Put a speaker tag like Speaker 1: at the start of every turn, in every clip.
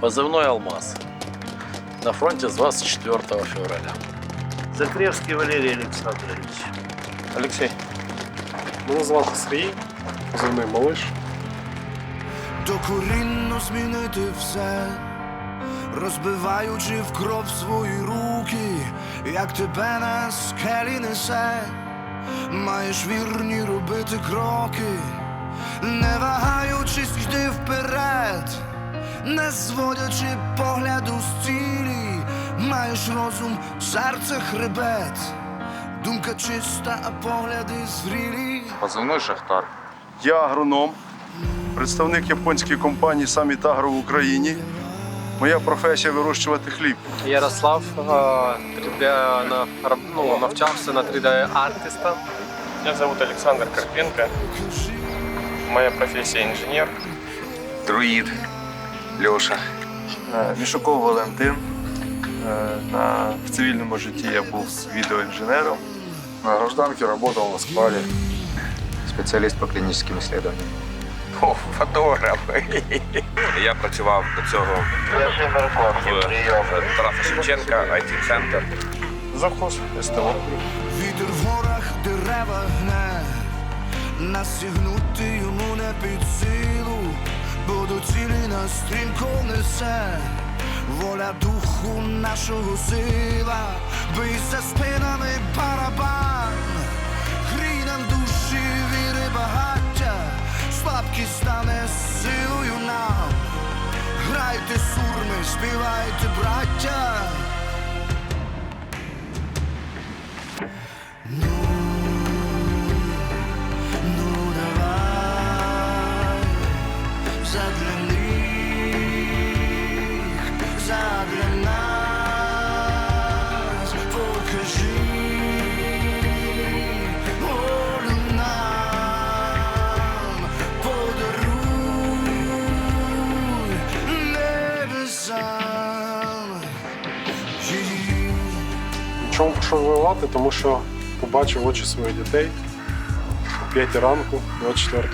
Speaker 1: Позывной «Алмаз». На фронте с 24 февраля.
Speaker 2: Закревський Валерій Олександрович.
Speaker 3: Олексій. Мене звати Сергій, позивний малиш.
Speaker 4: Докорінно змінити все, розбиваючи в кров свої руки, як тебе на скелі несе, маєш вірні робити кроки, не вагаючись, йди вперед, не зводячи погляду з цілі, маєш розум, серце хребет, думка чиста, а погляди зрілі.
Speaker 5: Позивний Шахтар.
Speaker 6: Я агроном, представник японської компанії Саміт Агро в Україні. Моя професія вирощувати хліб.
Speaker 3: Ярослав е, 3D, на, ну, навчався на 3D артиста.
Speaker 7: Меня зовут Александр Карпенко. Моя профессия инженер.
Speaker 5: Друїд. Льоша.
Speaker 8: Мішуков Валентин. Е, На, в цивільному житті я був відеоінженером.
Speaker 5: На гражданке работал на складе. Спеціаліст по клінічним исследованиям. О, фотограф.
Speaker 9: Я працював до цього в Тараса Шевченка, it центр
Speaker 3: Завхоз СТО.
Speaker 4: Вітер в горах дерева гне, насігнути йому не під силу, бо до цілі нас стрімко несе, воля духу нашого сила, бий за спинами барабан, грій нам душі віри багаття, слабкість стане силою нам. Грайте сурми, співайте, браття. Її
Speaker 3: Чому пішов воювати? Тому що побачив очі своїх дітей о 5 ранку, 24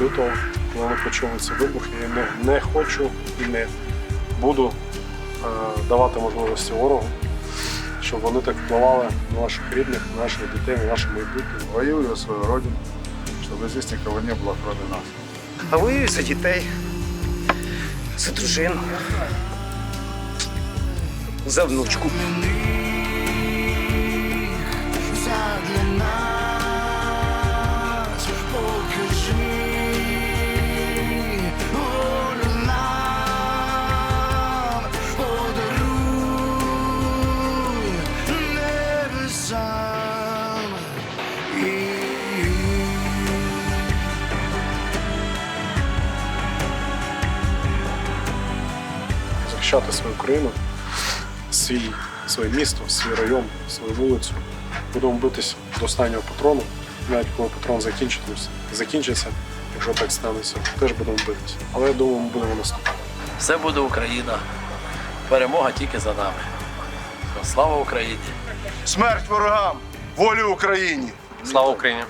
Speaker 3: лютого, коли почули ці вибухи. І не, не хочу і не буду давати можливості ворогу, щоб вони так впливали на наших рідних, на наших дітей, на наше майбутнє.
Speaker 5: Воюю за свою родину, щоб здесь никого не було, кроме нас.
Speaker 2: А воюю за дітей, за дружину, за внучку.
Speaker 3: Захищати свою країну, свій, своє місто, свій район, свою вулицю. Будемо битись до останнього патрону, навіть коли патрон закінчиться, закінчиться, якщо так станеться, теж будемо битись. Але я думаю, ми будемо наступати.
Speaker 1: Все буде Україна. Перемога тільки за нами. Слава Україні!
Speaker 6: Смерть ворогам! Волю Україні!
Speaker 3: Слава Україні!